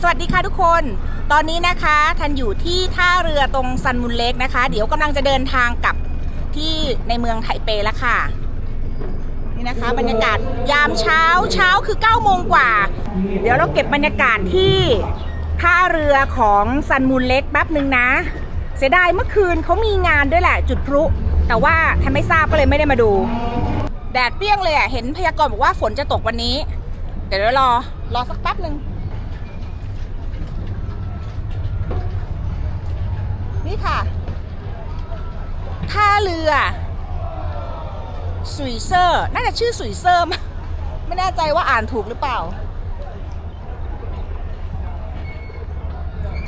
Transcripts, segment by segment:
สวัสดีค่ะทุกคน ตอนนี้นะคะทันอยู่ที่ท่าเรือตรงซันมุนเล็กนะคะ เดี๋ยวกำลังจะเดินทางกลับที่ในเมืองไถเปแล้วค่ะ นี่นะคะบรรยากาศยามเช้าเช้าคือ9โมงกว่า เดี๋ยวเราเก็บบรรยากาศที่ท่าเรือของซันมุนเล็กแป๊บหนึ่งนะ เสียดายเมื่อคืนเขามีงานด้วยแหละจุดพลุแต่ว่าทันไม่ทราบก็เลยไม่ได้มาดู แดดเปรี้ยงเลยอะเห็นพยากรณ์บอกว่าฝนจะตกวันนี้ เดี๋ยวรอรอสักแป๊บหนึ่ง นี่ค่ะท่าเรือสุยเซอร์ น่าจะชื่อสุยเซอร์มไม่แน่ใจว่าอ่านถูกหรือเปล่า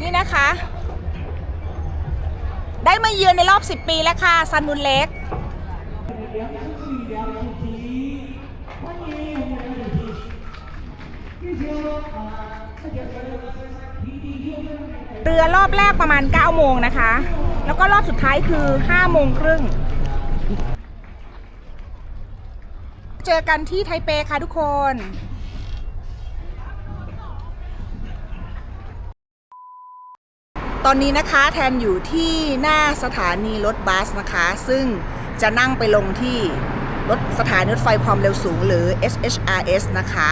นี่นะคะ ได้มาเยือนในรอบ 10 ปีแล้วค่ะ ซันมุนเล็ก เรือรอบแรกประมาณ 9 โมงนะคะ แล้วก็รอบสุดท้ายคือ 5 โมงครึ่ง เจอกันที่ไทเปค่ะทุกคนตอนนี้นะคะแทนอยู่ที่หน้าสถานีรถบัสนะคะ ซึ่งจะนั่งไปลงที่รถสถานีรถไฟความเร็วสูงหรือ SHRS นะคะ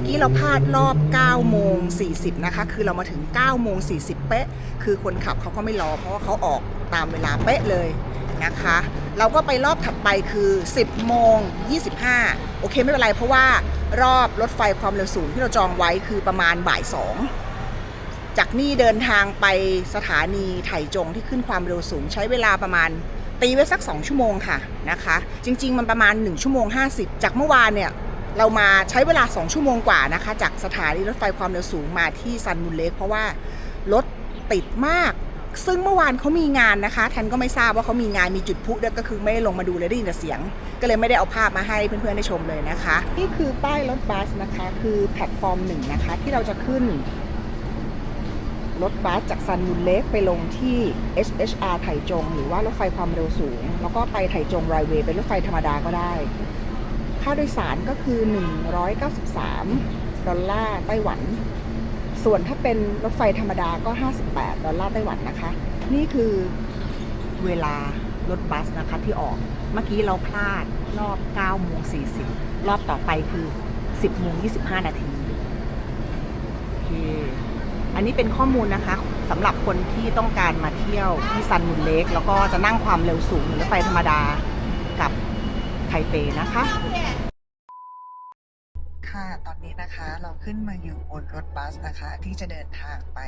มื่อกี้เราพลาดรอบ9โมง40นะคะ คือเรามาถึง9โมง40 เป๊ะ คือคนขับเขาก็ไม่รอ เพราะว่าเขาออกตามเวลาเป๊ะเลยนะคะ เราก็ไปรอบถัดไปคือ 10โมง25 โอเคไม่เป็นไรเพราะว่ารอบรถไฟความเร็วสูงที่เราจองไว้คือประมาณบ่าย2จากนี่เดินทางไปสถานีไถจงที่ขึ้นความเร็วสูง ใช้เวลาประมาณตีไว้สัก 2 ชั่วโมงค่ะนะคะ จริง ๆ มันประมาณ 1 ชั่วโมง 50 จากเมื่อวานเนี่ย เรามาใช้เวลา 2 ชั่วโมงกว่านะคะ จากสถานีรถไฟความเร็วสูงมาที่ซันมุนเล็กเพราะว่ารถติดมาก ซึ่งเมื่อวานเขามีงานนะคะแทนก็ไม่ทราบว่าเขามีงานมีจุดพลุด้วยก็คือไม่ได้ลงมาดูเลยได้ยินแต่เสียง ก็เลยไม่ได้เอาภาพมาให้เพื่อนๆได้ชมเลยนะคะ นี่คือป้ายรถบัสนะคะ คือแพลตฟอร์มหนึ่งนะคะ ที่เราจะขึ้น รถบัสจากซันมุนเล็กไปลงที่ SHR ไถจง หรือว่ารถไฟความเร็วสูง แล้วก็ไปไถจงไรเวย์เป็นรถไฟธรรมดาก็ได้ ค่าโดยสารก็คือ 193 ดอลลาร์ไต้หวัน ส่วนถ้าเป็นรถไฟธรรมดาก็ 58 ดอลลาร์ไต้หวันนะคะ นี่คือเวลารถบัสนะคะที่ออก เมื่อกี้เราพลาดรอบ9โมง40 รอบต่อไปคือ 10โมง25 นาที โอเค อันนี้เป็นข้อมูลนะคะสำหรับคนที่ต้องการมาเที่ยวที่ซันมุนเล็ก แล้วก็จะนั่งความเร็วสูงหรือรถไฟธรรมดา ไทเปนะคะ ค่ะ ตอนนี้นะคะเราขึ้นมาอยู่บนรถบัสนะคะ ที่จะเดินทางไป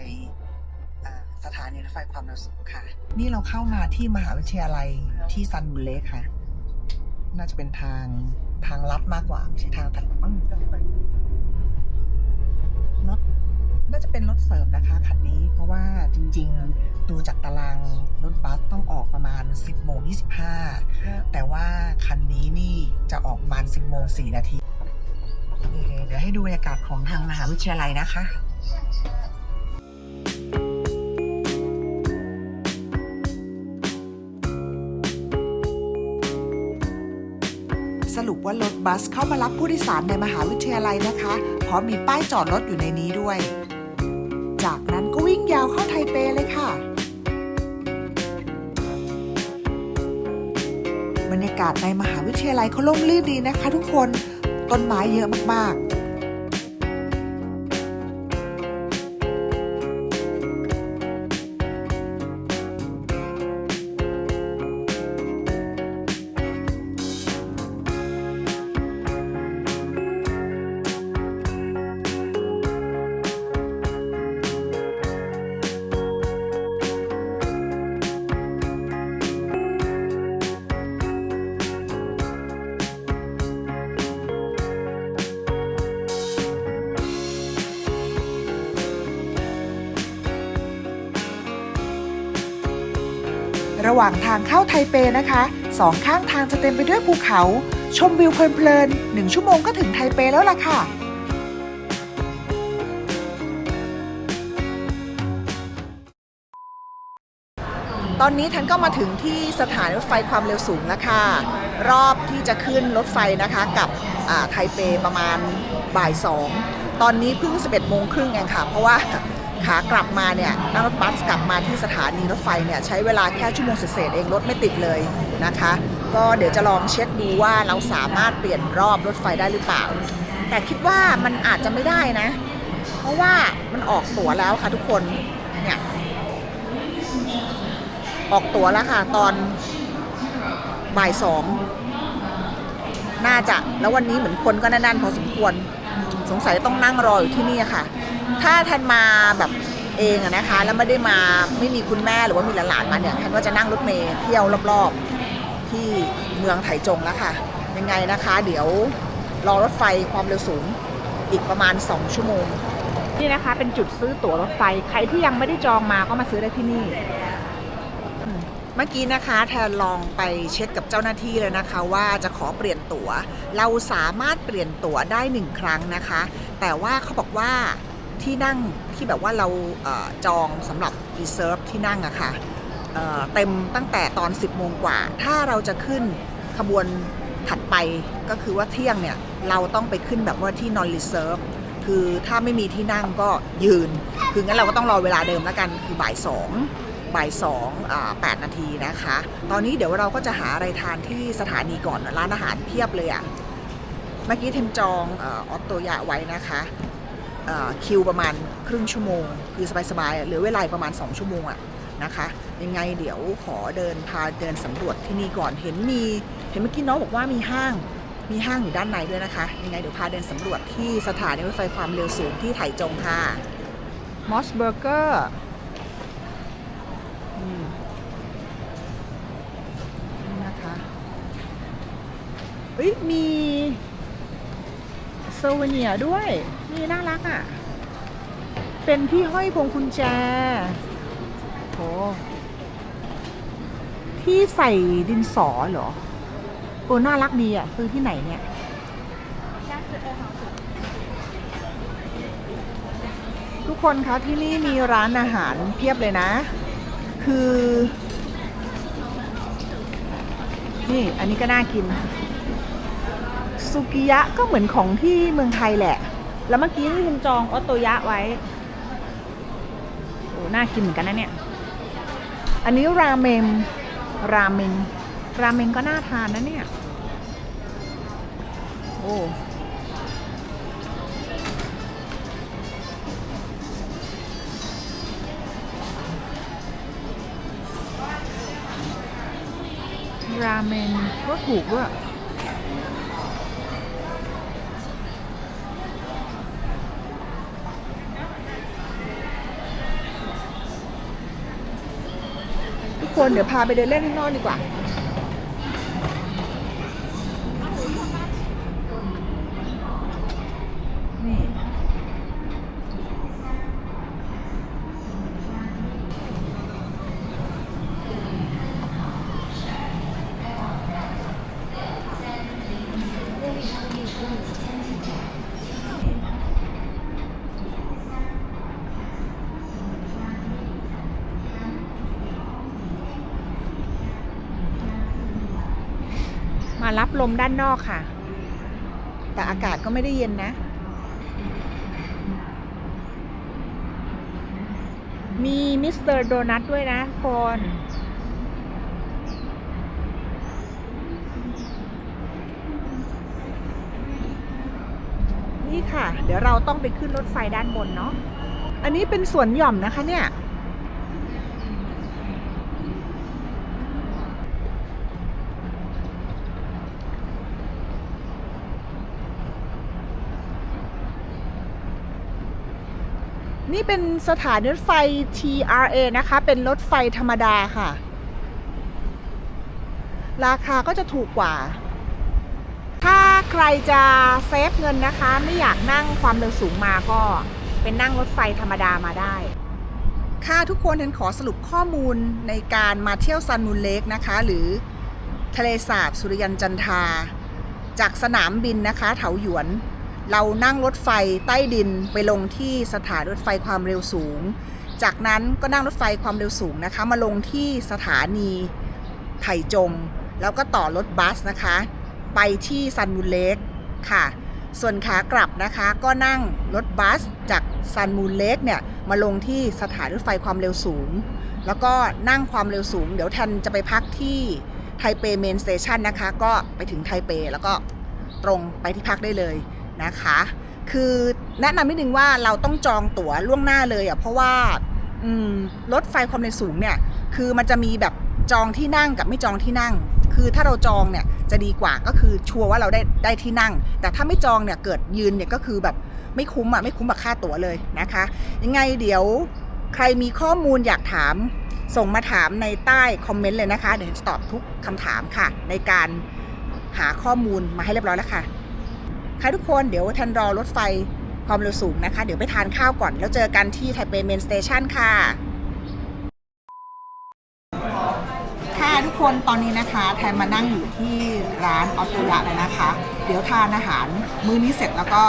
สถานีรถไฟความเร็วสูงค่ะ นี่เราเข้ามาที่มหาวิทยาลัยที่ซันมุเลค่ะ น่าจะเป็นทางทางลัดมากกว่าไม่ใช่ทางตัดมั้งรถ น่าจะเป็นรถเสริมนะคะคันนี้ เพราะว่าจริงๆ ดูจากตารางรถบัสต้องออกประมาณ 10โมง25 แต่ว่าคันนี้นี่จะออกประมาณ 10โมง4นาทีเคเดี๋ยวให้ดูบรรยากาศของทางมหาวิทยาลัยนะคะสรุปว่ารถบัสเข้ามารับผู้โดยสารในมหาวิทยาลัยนะคะ เพราะมีป้ายจอดรถอยู่ในนี้ด้วย จากนั้นก็วิ่งยาวเข้าไทเปเลยค่ะ บรรยากาศในมหาวิทยาลัยเขาล่มลื่นดีนะคะทุกคน ต้นไม้เยอะมากๆ ระหว่างทางเข้าไทเปนะคะสองข้างทางจะเต็มไปด้วยภูเขา ชมวิวเพลินๆหนึ่งชั่วโมงก็ถึงไทเปแล้วล่ะค่ะตอนนี้ทันก็มาถึงที่สถานรถไฟความเร็วสูงแล้วค่ะ รอบที่จะขึ้นรถไฟนะคะกับอ่าไทเปประมาณบ่ายสองตอนนี้เพิ่ง 11โมงครึ่งเองค่ะ เพราะว่า ขากลับมาเนี่ยนั่งรถบัสกลับมาที่สถานีรถไฟเนี่ยใช้เวลาแค่ชั่วโมงเศษเองรถไม่ติดเลยนะคะ ก็เดี๋ยวจะลองเช็คดูว่าเราสามารถเปลี่ยนรอบรถไฟได้หรือเปล่า แต่คิดว่ามันอาจจะไม่ได้นะ เพราะว่ามันออกตั๋วแล้วค่ะทุกคนเนี่ยออกตั๋วแล้วค่ะตอนบ่ายสองน่าจะแล้ววันนี้เหมือนคนก็แน่นๆพอสมควร สงสัยต้องนั่งรออยู่ที่นี่ค่ะ ถ้าแทนมาแบบเองอะนะคะ แล้วไม่ได้มาไม่มีคุณแม่หรือว่ามีหลานๆมาเนี่ยแทนก็จะนั่งรถเมล์เที่ยวรอบๆที่เมืองไถจงแล้วค่ะยังไงนะคะ เดี๋ยวรอรถไฟความเร็วสูงอีกประมาณ 2 ชั่วโมง นี่นะคะ เป็นจุดซื้อตั๋วรถไฟใครที่ยังไม่ได้จองมาก็มาซื้อได้ที่นี่อืมเมื่อกี้นะคะแทนลองไปเช็คกับเจ้าหน้าที่เลยนะคะ ว่าจะขอเปลี่ยนตั๋ว เราสามารถเปลี่ยนตั๋วได้หนึ่งครั้งนะคะ แต่ว่าเขาบอกว่า ที่นั่งที่แบบว่าเราจองสำหรับ reserve ที่นั่งอะค่ะเอ่อเต็มตั้งแต่ตอน 10 โมงกว่า ถ้าเราจะขึ้นขบวนถัดไปก็คือว่าเที่ยงเนี่ย เราต้องไปขึ้นแบบว่าที่ non reserve คือถ้าไม่มีที่นั่งก็ยืน คืองั้นเราก็ต้องรอเวลาเดิมแล้วกัน คือบ่ายสองบ่ายสองแปดนาทีนะคะ ตอนนี้เดี๋ยวเราก็จะหาอะไรทานที่สถานีก่อน ร้านอาหารเพียบเลยอะ่ะ เมื่อกี้เทมจองอออโตยะไว้นะคะ คิวประมาณครึ่งชั่วโมง คือสบายๆอะเหลือเวลาอีกประมาณ 2 ชั่วโมงอะนะคะยังไงเดี๋ยวขอเดินพาเดินสำรวจที่นี่ก่อนเห็นมีเห็นเมื่อกี้น้องบอกว่ามีห้างมีห้างอยู่ด้านในด้วยนะคะยังไงเดี๋ยวพาเดินสำรวจที่สถานีรถไฟความเร็วสูงที่ไถจงค่ะมอสเบอร์เกอร์นี่นะคะเอ้ยมีโซเวเนียด้วย นี่น่ารักอะ่ะ เป็นที่ห้อยพวงกุญแจโหที่ใส่ดินสอเหรอโอ้น่ารักดีอะ่ะ ซื้อที่ไหนเนี่ยทุกคนคะที่นี่มีร้านอาหารเพียบเลยนะ คือ นี่อันนี้ก็น่ากิน สุกิยะก็เหมือนของที่เมืองไทยแหละ แล้วเมื่อกี้ที่คุณจองออโตยะไว้ โอ้น่ากินเหมือนกันนะเนี่ย อันนี้ราเมงราเมงราเมงก็น่าทานนะเนี่ย โอ้ราเมนก็ถูกด้วย คนเดี๋ยวพาไปเดินเล่นข้างนอกดีกว่า รับลมด้านนอกค่ะ แต่อากาศก็ไม่ได้เย็นนะ มีมิสเตอร์โดนัทด้วยนะคนนี่ค่ะ เดี๋ยวเราต้องไปขึ้นรถไฟด้านบนเนาะ อันนี้เป็นสวนหย่อมนะคะเนี่ย นี่เป็นสถานีรถไฟ TRA นะคะ เป็นรถไฟธรรมดาค่ะ ราคาก็จะถูกกว่า ถ้าใครจะเซฟเงินนะคะ ไม่อยากนั่งความเร็วสูงมาก็เป็นนั่งรถไฟธรรมดามาได้ ค่ะทุกคนเห็นขอสรุปข้อมูลในการมาเที่ยวซันมูนเลกนะคะ หรือทะเลสาบสุริยันจันทา จากสนามบินนะคะ เถาหยวน เรานั่งรถไฟใต้ดินไปลงที่สถานรถไฟความเร็วสูง จากนั้นก็นั่งรถไฟความเร็วสูงนะคะ มาลงที่สถานีไถจง แล้วก็ต่อรถบัสนะคะ ไปที่ซันมูนเลกค่ะ ส่วนขากลับนะคะก็นั่งรถบัสจากซันมูนเลกเนี่ยมาลงที่สถานรถไฟความเร็วสูง แล้วก็นั่งความเร็วสูง เดี๋ยวแทนจะไปพักที่ไทเปเมนสเตชันนะคะ ก็ไปถึงไทเปแล้วก็ตรงไปที่พักได้เลย นะคะ คือแนะนำนิดนึงว่าเราต้องจองตั๋วล่วงหน้าเลยอะเพราะว่ารถไฟความเร็วสูงเนี่ยคือมันจะมีแบบจองที่นั่งกับไม่จองที่นั่ง คือถ้าเราจองเนี่ยจะดีกว่าก็คือชัวร์ว่าเราได้ได้ที่นั่ง แต่ถ้าไม่จองเนี่ยเกิดยืนเนี่ยก็คือแบบไม่คุ้มอะไม่คุ้มกับค่าตั๋วเลยนะคะ ยังไงเดี๋ยวใครมีข้อมูลอยากถามส่งมาถามในใต้คอมเมนต์เลยนะคะ เดี๋ยวจะตอบทุกคำถามค่ะ ในการหาข้อมูลมาให้เรียบร้อยแล้วค่ะ ค่ะทุกคนเดี๋ยวทันรอรถไฟความเร็วสูงนะคะ เดี๋ยวไปทานข้าวก่อน แล้วเจอกันที่ไทเปเมนสเตชันค่ะ ค่ะทุกคนตอนนี้นะคะแทนมานั่งอยู่ที่ร้านออตยะเลยนะคะ เดี๋ยวทานอาหารมื้อนี้เสร็จแล้วก็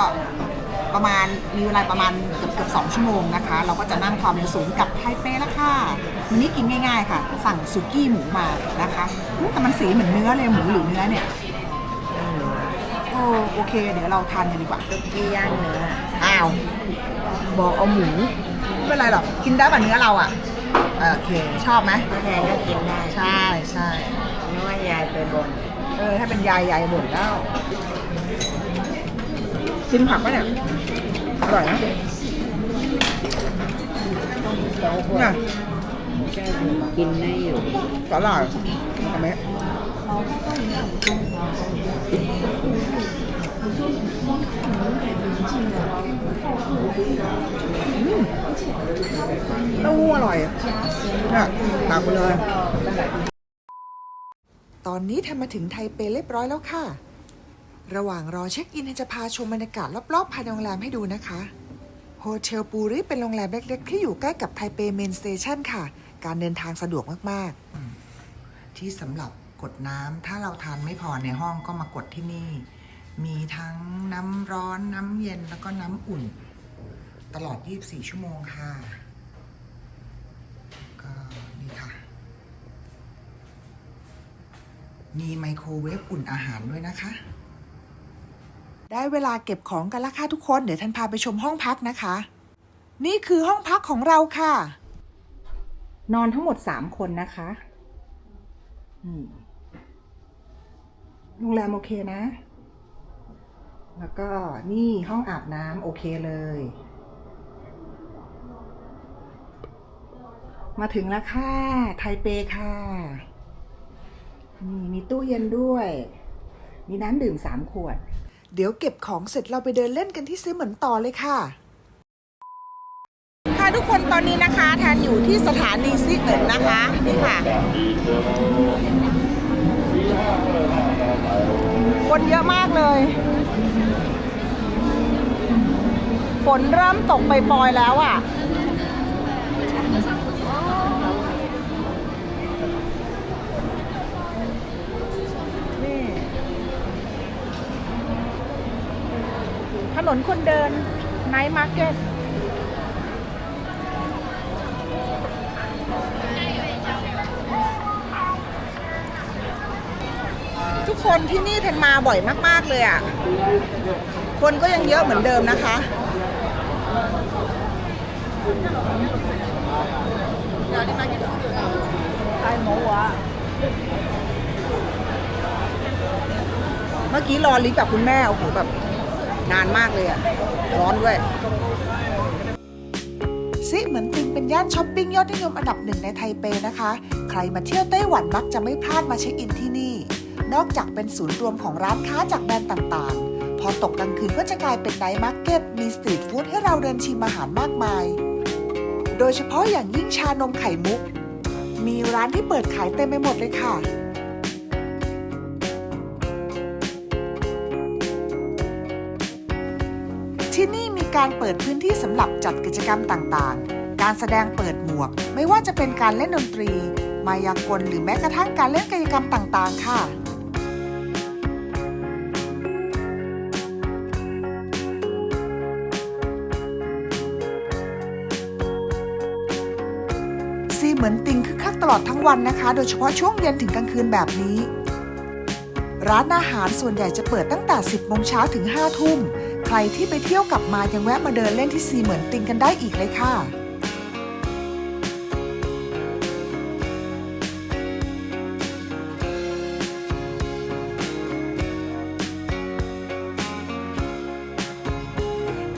ประมาณมีเวลาประมาณเกือบเกือบสองชั่วโมงนะคะ เราก็จะนั่งความเร็วสูงกลับไทเปแล้วค่ะวันนี้กินง่าย ๆ ค่ะ สั่งสุกี้หมูมานะคะอืมแต่มันสีเหมือนเนื้อเลยหมูหรือเนื้อเนี่ย อ้โอเค เดี๋ยวเราทานกันดีกว่าซุกี้ย่างเนื้ออ้าวบอกเอาหมูไม่เป็นไรหรอกกินได้แบบเนื้อเราอะเออโอเค ชอบไหมพ่อแทนก็กินได้ใช่ใช่ไม่ว่ายายไปบนเออถ้าเป็นยายยายบ่นแล้วกินผักปะเนี่ยอร่อยนะเนี่ยกินได้อยู่อร่อยทำไหมอืม เต้าหู้อร่อยเนี่ยตักไปเลย ตอนนี้ทำมาถึงไทเปเรียบร้อยแล้วค่ะ ระหว่างรอเช็คอินจะพาชมบรรยากาศรอบๆภายในโรงแรมให้ดูนะคะ โฮเทลปูริเป็นโรงแรมเล็กๆ ที่อยู่ใกล้กับไทเปเมนสเตชันค่ะ การเดินทางสะดวกมากๆ ที่สำหรับ กดน้ำถ้าเราทานไม่พอในห้องก็มากดที่นี่ มีทั้งน้ำร้อนน้ำเย็นแล้วก็น้ำอุ่น ตลอด 24 ชั่วโมงค่ะ ก็นี่ค่ะ มีไมโครเวฟอุ่นอาหารด้วยนะคะ ได้เวลาเก็บของกันแล้วค่ะทุกคน เดี๋ยวท่านพาไปชมห้องพักนะคะ นี่คือห้องพักของเราค่ะ นอนทั้งหมดสามคนนะคะอืม โรงแรมโอเคนะ แล้วก็นี่ห้องอาบน้ำโอเคเลย มาถึงแล้วค่ะ ไทเปค่ะ นี่มีตู้เย็นด้วย มีน้ำดื่มสามขวด เดี๋ยวเก็บของเสร็จเราไปเดินเล่นกันที่ซื้อเหมือนต่อเลยค่ะค่ะทุกคนตอนนี้นะคะแทนอยู่ที่สถานีซิเอินนะคะ นี่ค่ะ คนเยอะมากเลย ฝนเริ่มตกไปปลอยแล้วอะ ถนนคนเดินไนท์มาร์เก็ต คนที่นี่เทนมาบ่อยมาก ๆ เลยอะ คนก็ยังเยอะเหมือนเดิมนะคะใช่หมวะเมื่อกี้รอลิฟต์กับคุณแม่โอ้โหแบบนานมากเลยอะร้อนด้วย ซิเหมือนติงเป็นย่านช้อปปิ้งยอดนิยมอันดับหนึ่งในไทเปนะคะ ใครมาเที่ยวไต้หวันมักจะไม่พลาดมาเช็คอินที่นี่ นอกจากเป็นศูนย์รวมของร้านค้าจากแบรนด์ต่างๆ พอตกกลางคืนก็จะกลายเป็นไนท์มาร์เก็ตมีสตรีทฟู้ดให้เราเดินชิมอาหารมากมาย โดยเฉพาะอย่างยิ่งชานมไข่มุก มีร้านที่เปิดขายเต็มไปหมดเลยค่ะที่นี่มีการเปิดพื้นที่สำหรับจัดกิจกรรมต่างๆ การแสดงเปิดหมวก ไม่ว่าจะเป็นการเล่นดนตรี มายากลหรือแม้กระทั่งการเล่นกิจกรรมต่างๆ ค่ะ เหมือนติงคึกคักตลอดทั้งวันนะคะ โดยเฉพาะช่วงเย็นถึงกลางคืนแบบนี้ ร้านอาหารส่วนใหญ่จะเปิดตั้งแต่ 10โมงเช้าถึง 5 ทุ่ม ใครที่ไปเที่ยวกลับมายังแวะมาเดินเล่นที่ซีเหมือนติงกันได้อีกเลยค่ะ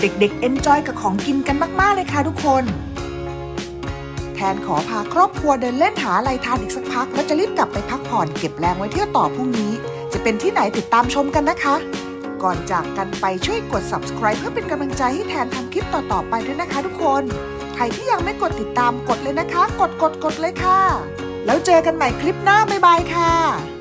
เด็กๆเอนจอยกับของกินกันมาก ๆ เลยค่ะทุกคน นขอพาครอบครัวเดินเล่นหาอะไรทานอีกสักพัก แล้วจะรีบกลับไปพักผ่อนเก็บแรงไว้เที่ยวต่อพรุ่งนี้ จะเป็นที่ไหนติดตามชมกันนะคะ ก่อนจากกันไปช่วยกด subscribe เพื่อเป็นกำลังใจให้แทนทำคลิปต่อๆไปด้วยนะคะทุกคน ใครที่ยังไม่กดติดตามกดเลยนะคะ กดกดกดเลยค่ะ แล้วเจอกันใหม่คลิปหน้าบ๊ายบายค่ะ